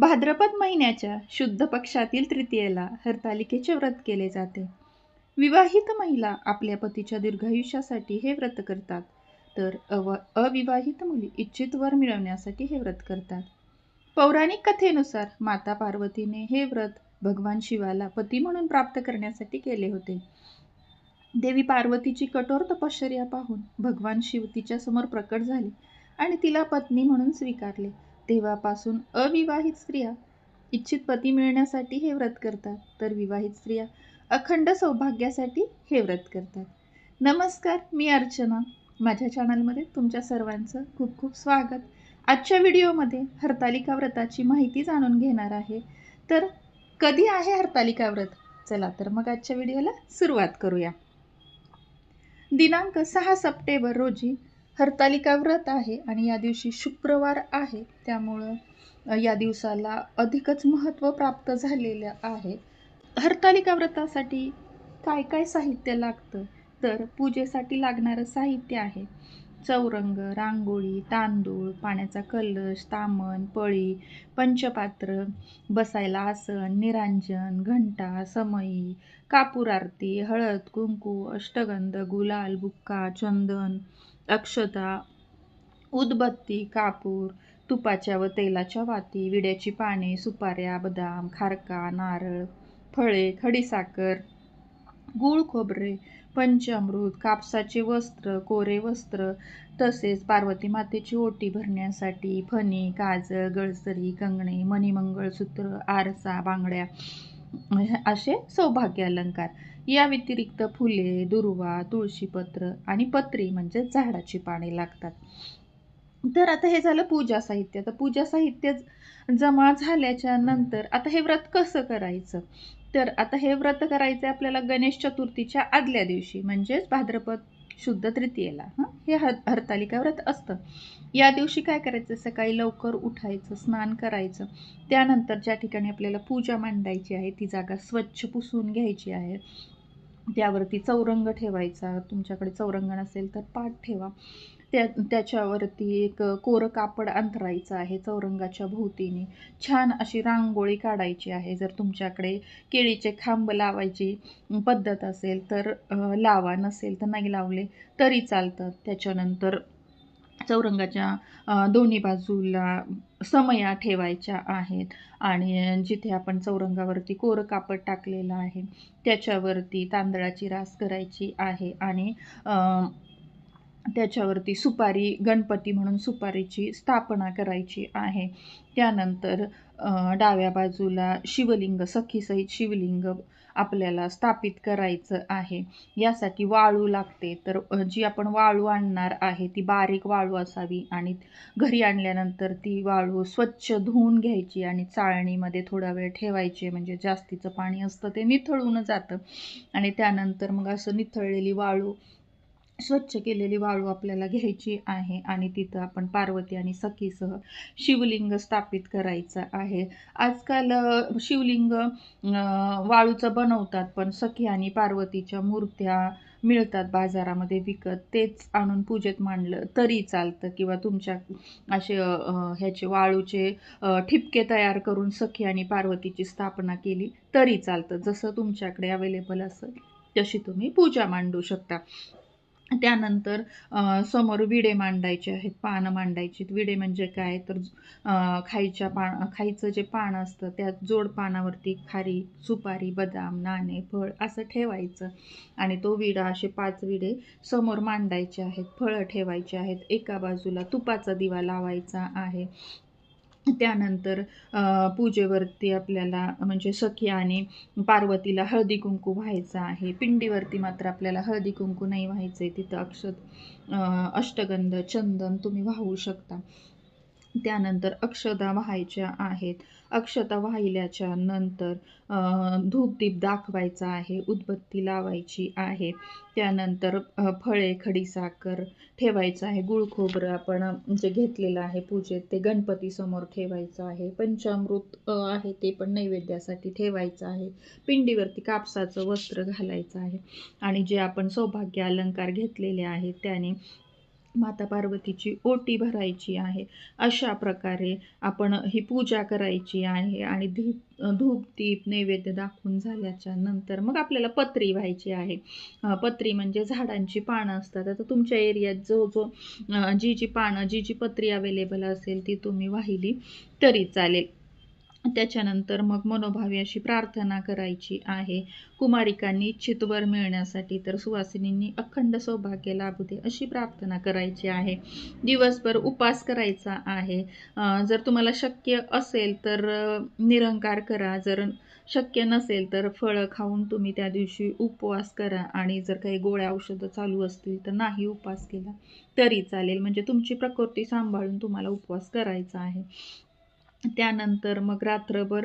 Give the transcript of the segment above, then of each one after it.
भाद्रपद महिन्याच्या शुद्ध पक्षातील तृतीयेला हरतालिकेचे व्रत केले जाते. विवाहित महिला आपल्या पतीच्या दीर्घायुष्यासाठी हे व्रत करतात तर अव अविवाहित मुली इच्छित वर मिळवण्यासाठी हे व्रत करतात. पौराणिक कथेनुसार माता पार्वतीने हे व्रत भगवान शिवाला पती म्हणून प्राप्त करण्यासाठी केले होते. देवी पार्वतीची कठोर तपश्चर्या पाहून भगवान शिव तिच्यासमोर प्रकट झाले आणि तिला पत्नी म्हणून स्वीकारले. तेव्हापासून अविवाहित स्त्रिया इच्छित पती मिळण्यासाठी हे व्रत करतात. तर विवाहित स्त्रिया अखंड सौभाग्यासाठी हे व्रत करतात. नमस्कार मी अर्चना. माझ्या चॅनलमध्ये तुमच्या सर्वांचं खूप खूप स्वागत. आजच्या व्हिडिओमध्ये हरतालिका व्रताची माहिती जाणून घेणार आहे. तर कधी आहे हरतालिका व्रत? चला तर मग आजच्या व्हिडिओला सुरुवात करूया. दिनांक सहा सप्टेंबर रोजी हरतालिका व्रत आहे आणि या दिवशी शुक्रवार आहे. त्यामुळं या दिवसाला अधिकच महत्त्व प्राप्त झालेलं आहे. हरतालिका व्रतासाठी काय काय साहित्य लागतं? तर पूजेसाठी लागणारं साहित्य आहे. चौरंग रांगोळी तांदूळ पाण्याचा कलश तामण पळी पंचपात्र बसायला आसन निरांजन घंटा समई कापूर आरती हळद कुंकू अष्टगंध गुलाल बुक्का चंदन अक्षता उदबत्ती कापूर तुपाच्या व तेलाच्या वाती विड्याची पाने सुपाऱ्या बदाम खारका नारळ फळे खडीसाखर गूळ खोबरे पंचामृत कापसाचे वस्त्र कोरे वस्त्र तसेच पार्वती मातेची ओटी भरण्यासाठी फणी काजळ गळसरी कंगणे मणिमंगळसूत्र आरसा बांगड्या असे सौभाग्य अलंकार. या व्यतिरिक्त फुले दुर्वा तुळशीपत्र आणि पत्री म्हणजे झाडाची पाने लागतात. तर आता हे झालं पूजा साहित्य. तर पूजा साहित्य जमा झाल्याच्यानंतर आता हे व्रत कसं करायचं? तर आता हे व्रत करायचं आपल्याला गणेश चतुर्थीच्या आदल्या दिवशी म्हणजेच भाद्रपद शुद्ध तृतीयेला. हं? हे हर हरतालिका व्रत असतं. या दिवशी काय करायचं? सकाळी लवकर उठायचं स्नान करायचं. त्यानंतर ज्या ठिकाणी आपल्याला पूजा मांडायची आहे ती जागा स्वच्छ पुसून घ्यायची आहे. त्यावरती चौरंग ठेवायचा. तुमच्याकडे चौरंग नसेल तर पाठ ठेवा. त्या त्याच्यावरती एक कोरं कापड अंतरायचं आहे चौरंगाच्या भोवतीने. छान अशी रांगोळी काढायची आहे. जर तुमच्याकडे केळीचे खांब लावायची पद्धत असेल तर लावा. नसेल तर नाही लावले तरी चालतं. त्याच्यानंतर चौरंगाच्या दोन्ही बाजूला समया ठेवायच्या आहेत आणि जिथे आपण चौरंगावरती कोरं कापड टाकलेलं आहे त्याच्यावरती तांदळाची रास करायची आहे आणि त्याच्यावरती सुपारी गणपती म्हणून सुपारीची स्थापना करायची आहे. त्यानंतर डाव्या बाजूला शिवलिंग सखीसहित शिवलिंग आपल्याला स्थापित करायचं आहे. यासाठी वाळू लागते. तर जी आपण वाळू आणणार आहे ती बारीक वाळू असावी आणि घरी आणल्यानंतर ती वाळू स्वच्छ धुवून घ्यायची आणि चाळणीमध्ये थोडा वेळ ठेवायची. म्हणजे जास्तीचं पाणी असतं ते निथळून जातं. आणि त्यानंतर मग असं निथळलेली वाळू स्वच्छ केलेली वाळू आपल्याला घ्यायची आहे आणि तिथं आपण पार्वती आणि सखीसह शिवलिंग स्थापित करायचं आहे. आजकाल शिवलिंग वाळूचं बनवतात पण सखी आणि पार्वतीच्या मूर्त्या मिळतात बाजारामध्ये विकत. तेच आणून पूजेत मांडलं तरी चालतं किंवा तुमच्या असे ह्याचे वाळूचे ठिपके तयार करून सखी आणि पार्वतीची स्थापना केली तरी चालतं. जसं तुमच्याकडे अवेलेबल असेल तशी तुम्ही पूजा मांडू शकता. त्यानंतर समोर विडे मांडायचे आहेत पानं मांडायची विडे म्हणजे काय? तर खाईच्या पान खाईचं जे पान असतं त्यात जोड पानावरती खारी सुपारी बदाम नाणे फळ असं ठेवायचं. आणि तो विडा असे पाच विडे समोर मांडायचे आहेत. फळं ठेवायचे आहेत. एका बाजूला तुपाचा दिवा लावायचा आहे. त्यानंतर पूजेवरती आपल्याला म्हणजे सखी आणि पार्वतीला हळदी कुंकू व्हायचं आहे. पिंडीवरती मात्र आपल्याला हळदी कुंकू नाही व्हायचं आहे तिथं अक्षत अष्टगंध चंदन तुम्ही वाहू शकता. त्यानंतर अक्षता व्हायच्या आहेत. अक्षता वाहिल्याच्या नंतर धूपदीप दाखवायचा आहे उदबत्ती लावायची आहे. त्यानंतर फळे खडीसाखर ठेवायचं आहे. गुळ खोबरं आपण जे घेतलेलं आहे पूजेत ते गणपतीसमोर ठेवायचं आहे. पंचामृत आहे ते पण नैवेद्यासाठी ठेवायचं आहे. पिंडीवरती कापसाचं वस्त्र घालायचं आहे. आणि जे आपण सौभाग्य अलंकार घेतलेले आहेत त्याने माता पार्वतीची ओटी भरायची आहे. अशा प्रकारे आपण ही पूजा करायची आहे आणि धूप धूप दीप नैवेद्य दाखवून झाल्याच्यानंतर मग आपल्याला पत्री व्हायची आहे. पत्री म्हणजे झाडांची पानं असतात. आता तुमच्या एरियात जो जो जी जी पानं जी जी पत्री अवेलेबल असेल ती तुम्ही वाहिली तरी चालेल. त्याच्यानंतर मग मनोभावी अशी प्रार्थना करायची आहे. कुमारिकांनी इच्छित वर मिळण्यासाठी तर सुवासिनींनी अखंड सौभाग्य लाभू दे अशी प्रार्थना करायची आहे. दिवसभर उपास करायचा आहे. जर तुम्हाला शक्य असेल तर निरंकार करा. जर शक्य नसेल तर फळं खाऊन तुम्ही त्या दिवशी उपवास करा. आणि जर काही गोळ्या औषधं चालू असतील तर नाही उपवास केला तरी चालेल. म्हणजे तुमची प्रकृती सांभाळून तुम्हाला उपवास करायचा आहे. त्यानंतर मग रात्रभर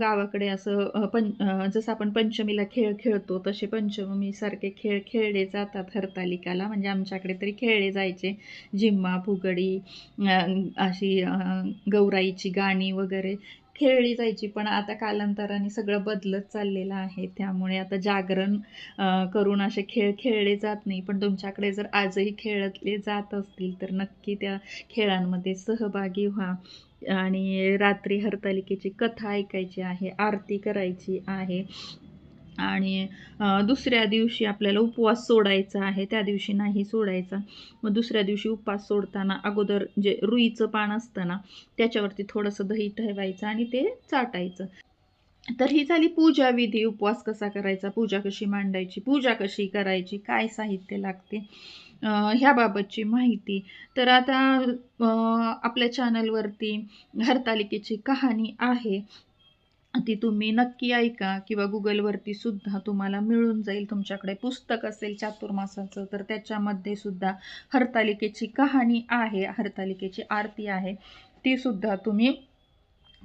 गावाकडे असं पं जसं आपण पंचमीला खेळ खेळतो तसे पंचमीसारखे खेळ खेळले जातात हरतालिकाला. म्हणजे आमच्याकडे तरी खेळले जायचे. झिम्मा फुगडी अशी गौराईची गाणी वगैरे खेळली जायची. पण आता कालांतराने सगळं बदलत चाललेलं आहे. त्यामुळे आता जागरण करून असे खेळ खेळले जात नाही. पण तुमच्याकडे जर आजही खेळले जात असतील तर नक्की त्या खेळांमध्ये सहभागी व्हा. आणि रात्री हरतालिकेची कथा ऐकायची आहे आरती करायची आहे. आणि दुसऱ्या दिवशी आपल्याला उपवास सोडायचा आहे त्या दिवशी नाही सोडायचा. मग दुसऱ्या दिवशी उपवास सोडताना अगोदर जे रुईचं पान असतं ना त्याच्यावरती थोडंसं दही ठेवायचं आणि ते चाटायचं. तर ही झाली पूजा विधी. उपवास कसा करायचा? पूजा कशी मांडायची? पूजा कशी करायची? काय साहित्य लागते? ह्याबाबतची माहिती. तर आता आपल्या चॅनलवरती हरतालिकेची कहाणी आहे. ती तुम्ही नक्की ऐका किंवा गुगलवरती सुद्धा तुम्हाला मिळून जाईल. तुमच्याकडे पुस्तक असेल चातुर्मासाचं तर त्याच्यामध्ये सुद्धा हरतालिकेची कहाणी आहे हरतालिकेची आरती आहे. ती सुद्धा तुम्ही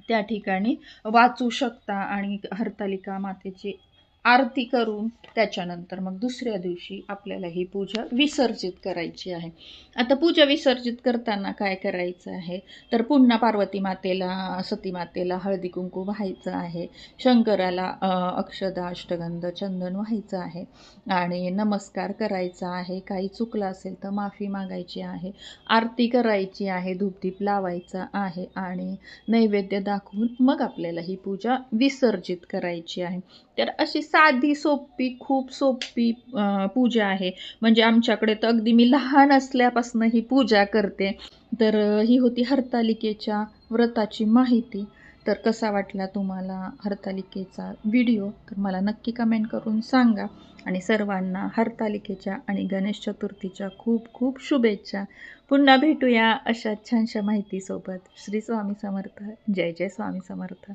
त्या ठिकाणी वाचू शकता आणि हरतालिका मातेची आरती करून त्याच्यानंतर मग दुसऱ्या दिवशी आपल्याला ही पूजा विसर्जित करायची आहे. आता पूजा विसर्जित करताना काय करायचं आहे? तर पुन्हा पार्वती मातेला सती मातेला हळदी कुंकू व्हायचं आहे. शंकराला अक्षदा अष्टगंध चंदन व्हायचं आहे. आणि नमस्कार करायचा आहे. काही चुकलं असेल तर माफी मागायची आहे. आरती करायची आहे. धूपदीप लावायचा आहे. आणि नैवेद्य दाखवून मग आपल्याला ही पूजा विसर्जित करायची आहे. तर अशी साधी सोपी खूप सोपी पूजा आहे. म्हणजे आमच्याकडे तर अगदी मी लहान असल्यापासून ही पूजा करते. तर ही होती हरतालिकेच्या व्रताची माहिती. तर कसा वाटला तुम्हाला हरतालिकेचा व्हिडिओ? तर मला नक्की कमेंट करून सांगा. आणि सर्वांना हरतालिकेच्या आणि गणेश चतुर्थीच्या खूप खूप शुभेच्छा. पुन्हा भेटूया अशा छानशा माहितीसोबत. श्री स्वामी समर्थ. जय जय स्वामी समर्थ.